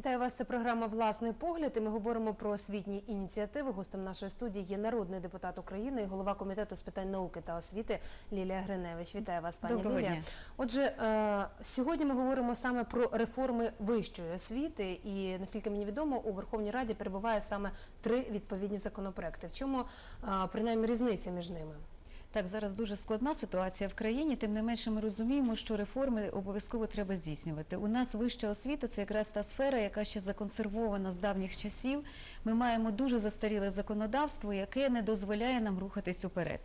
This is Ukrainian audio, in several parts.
Вітаю вас. Це програма Власний погляд. І ми говоримо про освітні ініціативи. Гостем нашої студії є народний депутат України і голова комітету з питань науки та освіти Лілія Гриневич. Вітаю вас, пані Доброго Лілія. дня. Отже, е, сьогодні ми говоримо саме про реформи вищої освіти. І наскільки мені відомо, у Верховній Раді перебуває саме три відповідні законопроекти. В чому е, принаймні різниця між ними? Так, зараз дуже складна ситуація в країні. Тим не менше, ми розуміємо, що реформи обов'язково треба здійснювати. У нас вища освіта це якраз та сфера, яка ще законсервована з давніх часів. Ми маємо дуже застаріле законодавство, яке не дозволяє нам рухатись уперед.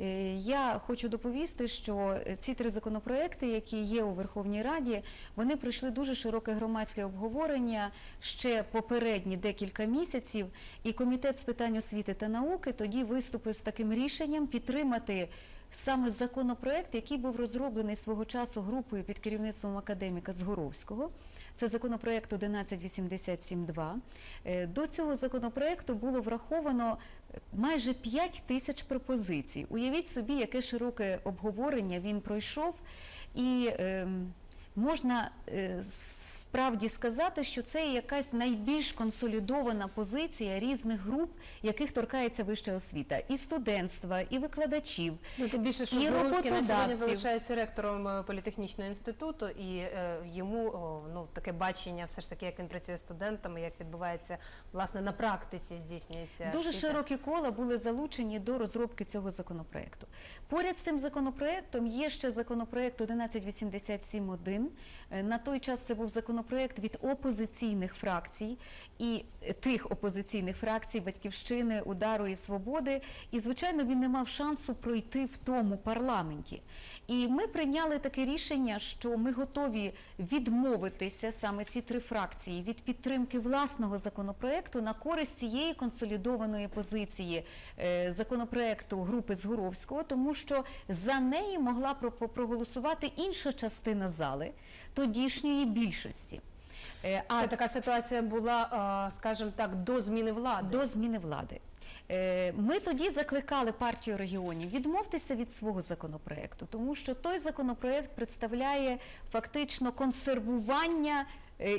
Е, Я хочу доповісти, що ці три законопроекти, які є у Верховній Раді, вони пройшли дуже широке громадське обговорення ще попередні декілька місяців. І комітет з питань освіти та науки тоді виступив з таким рішенням підтримати саме законопроект, який був розроблений свого часу групою під керівництвом академіка Згоровського. Це законопроект 1187.2. Е, До цього законопроекту було враховано майже 5 тисяч пропозицій. Уявіть собі, яке широке обговорення він пройшов, і ем, можна е, справді сказати, що це якась найбільш консолідована позиція різних груп, яких торкається вища освіта, і студентства, і викладачів. Ну, тим більше, що І на сьогодні залишається ректором е, політехнічного інституту, і е, йому о, ну таке бачення, все ж таки, як він працює з студентами, як відбувається власне на практиці, здійснюється Дуже освіта. широкі кола були залучені до розробки цього законопроекту. Поряд з цим законопроектом є ще законопроект 1187.1. Е, На той час це був законопроект від опозиційних фракцій і е, тих опозиційних фракцій Батьківщини, Удару і Свободи. І звичайно, він не мав шансу пройти в тому парламенті. І ми прийняли таке рішення, що ми готові відмовитися саме ці три фракції від підтримки власного законопроекту на користь цієї консолідованої позиції е, законопроекту групи Згуровського, тому що за неї могла про- проголосувати інша частина зали тодішньої більшості. Е, Це така ситуація була, е, скажімо так, до зміни влади. до зміни влади. Е, Ми тоді закликали партію регіонів відмовтеся від свого законопроекту, тому що той законопроект представляє фактично консервування.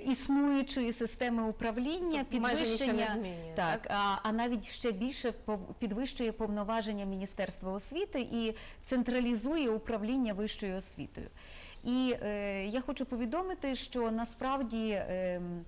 Існуючої системи управління, Тобто майже не змінює, так, а, а навіть ще більше підвищує повноваження Міністерства освіти і централізує управління вищою освітою. І е, я хочу повідомити, що насправді. ем,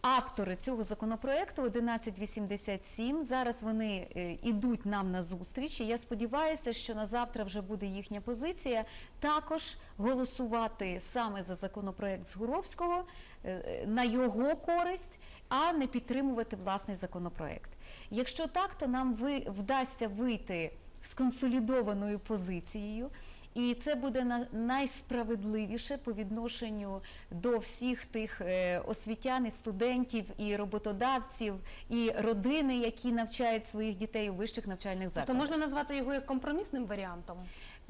Автори цього законопроекту 1187, зараз вони е, ідуть нам на зустріч. І я сподіваюся, що на завтра вже буде їхня позиція також голосувати саме за законопроект Згуровського е, е, на його користь, а не підтримувати власний законопроект. Якщо так, то нам вдасться вийти з консолідованою позицією. І це буде на- найсправедливіше по відношенню до всіх тих е, освітян, і студентів, і роботодавців, і родини, які навчають своїх дітей у вищих навчальних Тобто закладах. можна назвати його як компромісним варіантом.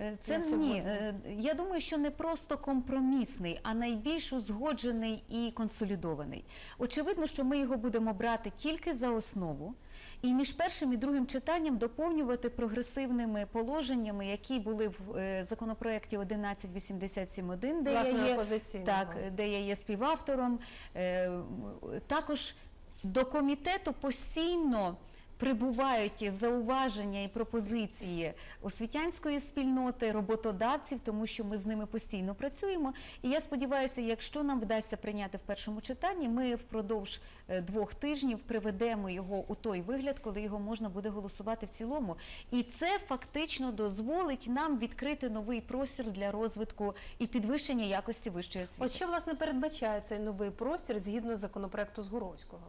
Е, Це ні. Е, Я думаю, що не просто компромісний, а найбільш узгоджений і консолідований. Очевидно, що ми його будемо брати тільки за основу. І між першим і другим читанням доповнювати прогресивними положеннями, які були в е, законопроекті 1187.1, де Власне, я є так, де я є співавтором. Е, Також до комітету постійно прибувають зауваження і пропозиції освітянської спільноти, роботодавців, тому що ми з ними постійно працюємо. І я сподіваюся, якщо нам вдасться прийняти в першому читанні, ми впродовж е, двох тижнів приведемо його у той вигляд, коли його можна буде голосувати в цілому. І це фактично дозволить нам відкрити новий простір для розвитку і підвищення якості вищої освіти. От що власне передбачає цей новий простір згідно законопроекту Згуровського?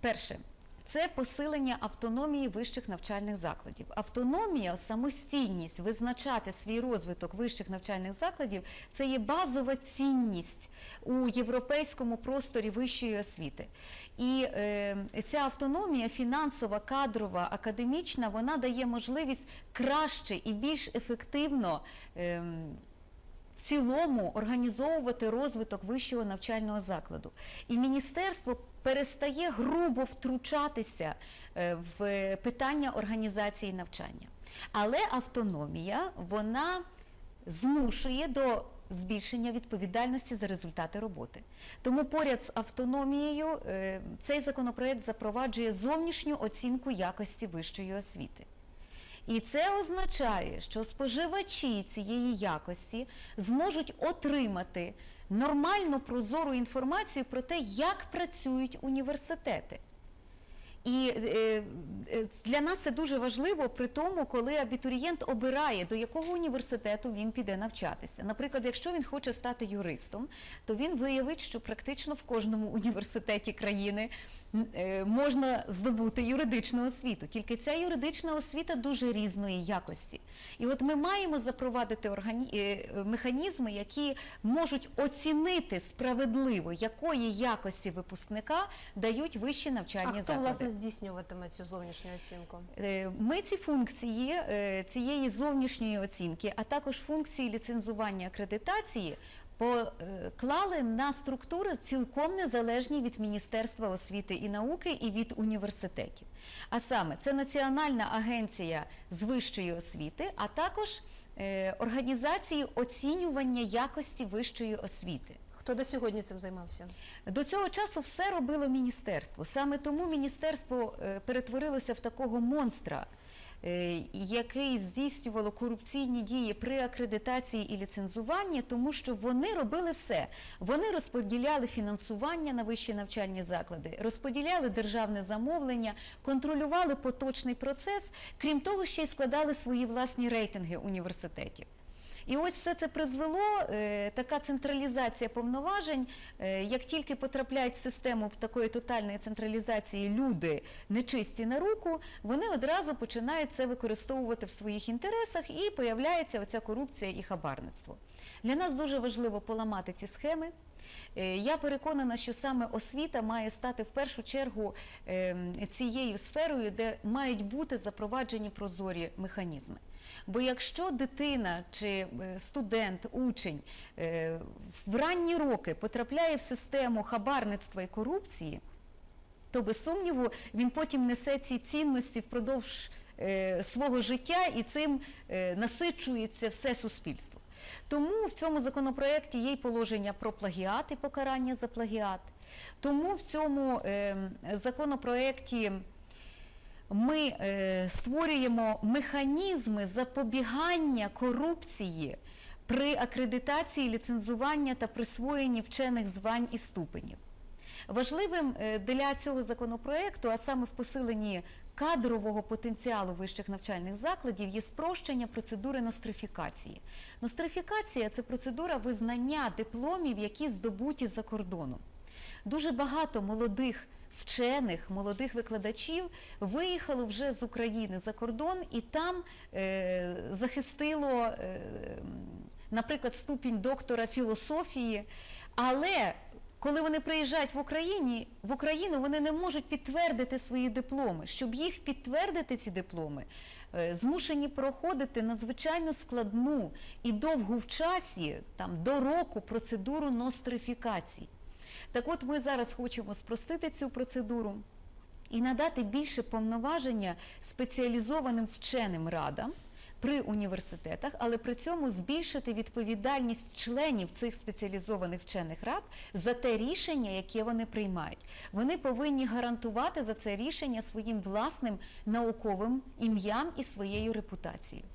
Перше. Це посилення автономії вищих навчальних закладів. Автономія, самостійність визначати свій розвиток вищих навчальних закладів це є базова цінність у європейському просторі вищої освіти. І е, ця автономія фінансова, кадрова, академічна, вона дає можливість краще і більш ефективно. в цілому організовувати розвиток вищого навчального закладу. І міністерство перестає грубо втручатися е, в питання організації навчання. Але автономія вона змушує до збільшення відповідальності за результати роботи. Тому поряд з автономією е, цей законопроект запроваджує зовнішню оцінку якості вищої освіти. І це означає, що споживачі цієї якості зможуть отримати нормальну прозору інформацію про те, як працюють університети. І е, е, для нас це дуже важливо при тому, коли абітурієнт обирає, до якого університету він піде навчатися. Наприклад, якщо він хоче стати юристом, то він виявить, що практично в кожному університеті країни можна здобути юридичну освіту. Тільки ця юридична освіта дуже різної якості. І от ми маємо запровадити органі... е, механізми, які можуть оцінити справедливо, якої якості випускника дають вищі А навчальні хто заклади. власне здійснюватиме цю зовнішню оцінку? Е, Ми ці функції е, цієї зовнішньої оцінки, а також функції ліцензування акредитації поклали на структури цілком незалежні від Міністерства освіти і науки і від університетів. А саме це Національна агенція з вищої освіти, а також е, організації оцінювання якості вищої освіти. Хто до сьогодні цим займався? До цього часу все робило міністерство. Саме тому міністерство е, перетворилося в такого монстра, е, який здійснювало корупційні дії при акредитації і ліцензуванні, тому що вони робили все. Вони розподіляли фінансування на вищі навчальні заклади, розподіляли державне замовлення, контролювали поточний процес, крім того, ще й складали свої власні рейтинги університетів. І ось все це призвело, е, така централізація повноважень, е, як тільки потрапляють в систему такої тотальної централізації люди нечисті на руку, вони одразу починають це використовувати в своїх інтересах і появляється оця корупція і хабарництво. Для нас дуже важливо поламати ці схеми. Е, Я переконана, що саме освіта має стати в першу чергу ем, цією сферою, де мають бути запроваджені прозорі механізми. Бо якщо дитина чи е, студент, учень е, в ранні роки потрапляє в систему хабарництва і корупції, то без сумніву він потім несе ці цінності впродовж свого життя і цим насичується все суспільство. Тому в цьому законопроекті є й положення про плагіат і покарання за плагіат. Тому в цьому е, законопроекті ми е, створюємо механізми запобігання корупції при акредитації, ліцензуванні та присвоєнні вчених звань і ступенів. Важливим е, для цього законопроекту, а саме в посиленні кадрового потенціалу вищих навчальних закладів, є спрощення процедури нострифікації. Нострифікація це процедура визнання дипломів, які здобуті за кордоном. Дуже багато молодих вчених, молодих викладачів виїхало вже з України за кордон і там е, захистило, е, наприклад, ступінь доктора філософії, але коли вони приїжджають в Україні, в Україну, вони не можуть підтвердити свої дипломи. Щоб їх підтвердити, ці дипломи, е, змушені проходити надзвичайно складну і довгу в часі, там до року, процедуру нострифікації. Так от ми зараз хочемо спростити цю процедуру і надати більше повноваження спеціалізованим вченим радам при університетах, але при цьому збільшити відповідальність членів цих спеціалізованих вчених рад за те рішення, яке вони приймають. Вони повинні гарантувати за це рішення своїм власним науковим ім'ям і своєю репутацією.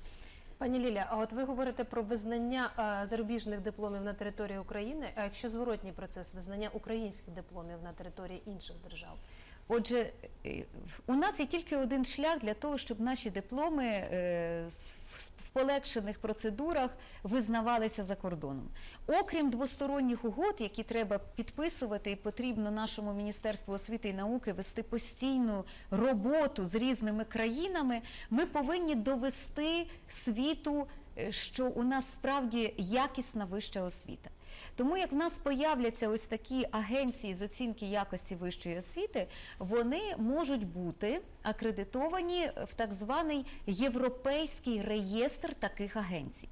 Пані Ліля, а от ви говорите про визнання е, зарубіжних дипломів на території України. А якщо зворотній процес визнання українських дипломів на території інших держав? Отже, е, у нас є тільки один шлях для того, щоб наші дипломи е, в полегшених процедурах визнавалися за кордоном. Окрім двосторонніх угод, які треба підписувати, і потрібно нашому Міністерству освіти і науки вести постійну роботу з різними країнами, ми повинні довести світу, е, що у нас справді якісна вища освіта. Тому як в нас появляться ось такі агенції з оцінки якості вищої освіти, вони можуть бути акредитовані в так званий європейський реєстр таких агенцій.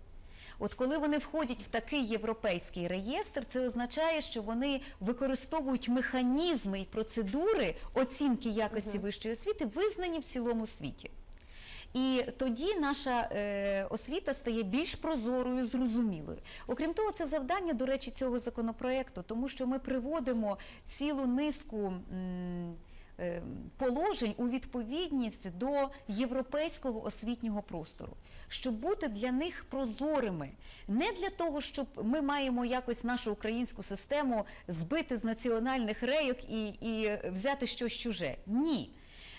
От коли вони входять в такий європейський реєстр, це означає, що вони використовують механізми і процедури оцінки якості вищої освіти, визнані в цілому світі. І тоді наша е, освіта стає більш прозорою, зрозумілою. Окрім того, це завдання, до речі, цього законопроекту, тому що ми приводимо цілу низку. м, е, Положень у відповідність до європейського освітнього простору, щоб бути для них прозорими, не для того, щоб ми маємо якось нашу українську систему збити з національних рейок і, і взяти щось чуже. Ні.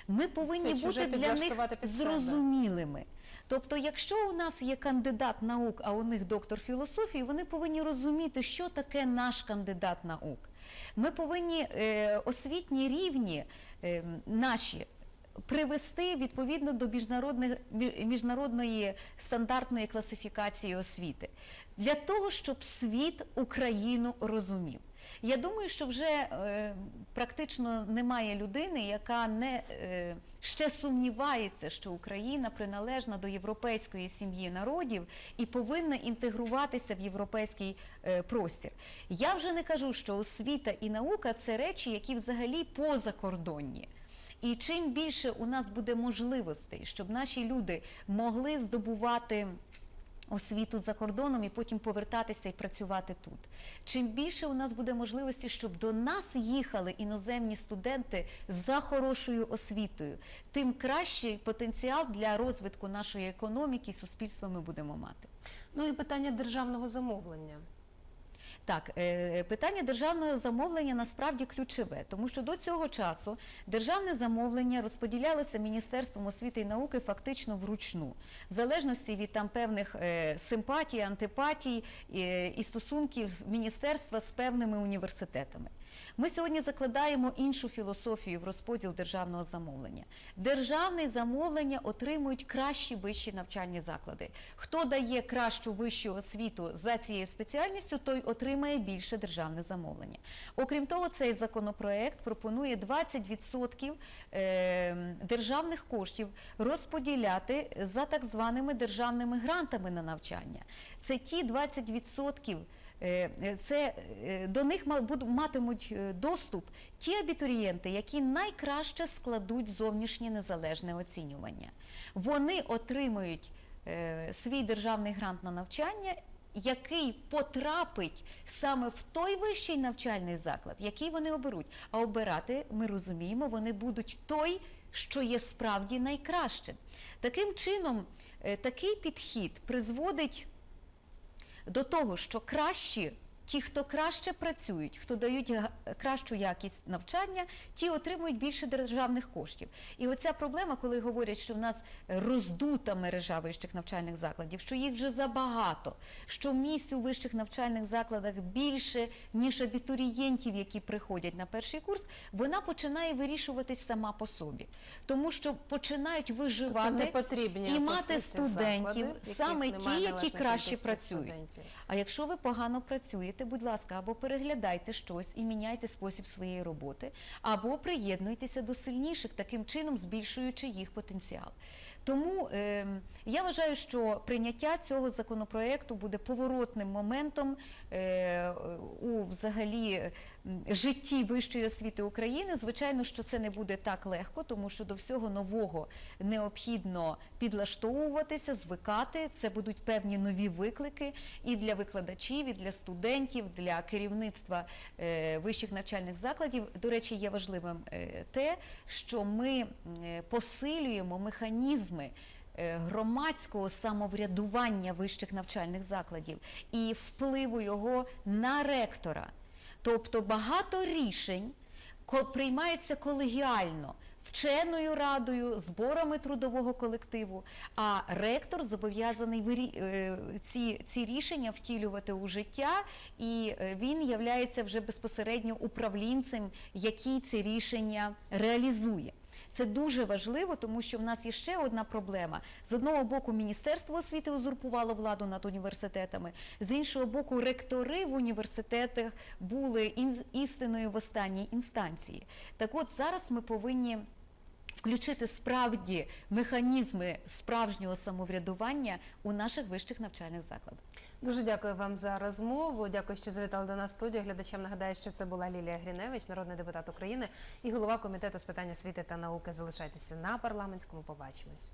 Ми повинні Це бути для них під зрозумілими. Тобто, якщо у нас є кандидат наук, а у них доктор філософії, вони повинні розуміти, що таке наш кандидат наук. Ми повинні е, освітні рівні е, наші привести відповідно до міжнародних, міжнародної стандартної класифікації освіти для того, щоб світ Україну розумів. Я думаю, що вже е, практично немає людини, яка не е, ще сумнівається, що Україна приналежна до європейської сім'ї народів і повинна інтегруватися в європейський е, простір. Я вже не кажу, що освіта і наука це речі, які взагалі позакордонні. І чим більше у нас буде можливостей, щоб наші люди могли здобувати освіту за кордоном і потім повертатися і працювати тут. Чим більше у нас буде можливості, щоб до нас їхали іноземні студенти за хорошою освітою, тим кращий потенціал для розвитку нашої економіки і суспільства ми будемо мати. Ну і питання державного замовлення. Так, е, питання державного замовлення насправді ключове, тому що до цього часу державне замовлення розподілялося Міністерством освіти і науки фактично вручну, в залежності від там певних е, симпатій, антипатій е, і стосунків міністерства з певними університетами. Ми сьогодні закладаємо іншу філософію в розподіл державного замовлення. Державне замовлення отримують кращі вищі навчальні заклади. Хто дає кращу вищу освіту за цією спеціальністю, той отримає більше державне замовлення. Окрім того, цей законопроект пропонує 20% е, державних коштів розподіляти за так званими державними грантами на навчання. Це ті 20%. Е, Це е, до них матимуть доступ ті абітурієнти, які найкраще складуть зовнішнє незалежне оцінювання. Вони отримують свій державний грант на навчання. Який потрапить саме в той вищий навчальний заклад, який вони оберуть. А обирати, ми розуміємо, вони будуть той, що є справді найкращим. Таким чином, е, такий підхід призводить до того, що кращі, ті, хто краще працюють, хто дають кращу якість навчання, ті отримують більше державних коштів. І оця проблема, коли говорять, що в нас роздута мережа вищих навчальних закладів, що їх вже забагато, що місць у вищих навчальних закладах більше, ніж абітурієнтів, які приходять на перший курс, вона починає вирішуватись сама по собі. Тому що починають виживати Тобто і мати суті, студентів, заклади, саме ті, які краще працюють. студентів. А якщо ви погано працюєте, будь ласка, або переглядайте щось і міняйте спосіб своєї роботи, або приєднуйтеся до сильніших, таким чином збільшуючи їх потенціал. Тому е, я вважаю, що прийняття цього законопроекту буде поворотним моментом е, у взагалі житті вищої освіти України. Звичайно, що це не буде так легко, тому що до всього нового необхідно підлаштовуватися, звикати. Це будуть певні нові виклики і для викладачів, і для студентів, для керівництва е, вищих навчальних закладів. До речі, є важливим е, те, що ми е, посилюємо механізми. Громадського самоврядування вищих навчальних закладів і впливу його на ректора. Тобто багато рішень приймається колегіально. Вченою радою, зборами трудового колективу, а ректор зобов'язаний е, ці, ці рішення втілювати у життя, і е, він являється вже безпосередньо управлінцем, який ці рішення реалізує. Це дуже важливо, тому що в нас є ще одна проблема. З одного боку, Міністерство освіти узурпувало владу над університетами, з іншого боку, ректори в університетах були істиною в останній інстанції. Так от зараз ми повинні. Включити справді механізми справжнього самоврядування у наших вищих навчальних закладах. Дуже дякую вам за розмову. Дякую, що завітали до нас в студію. Глядачам нагадаю, що це була Лілія Гріневич, народний депутат України і голова комітету з питань освіти та науки. Залишайтеся на парламентському. Побачимось.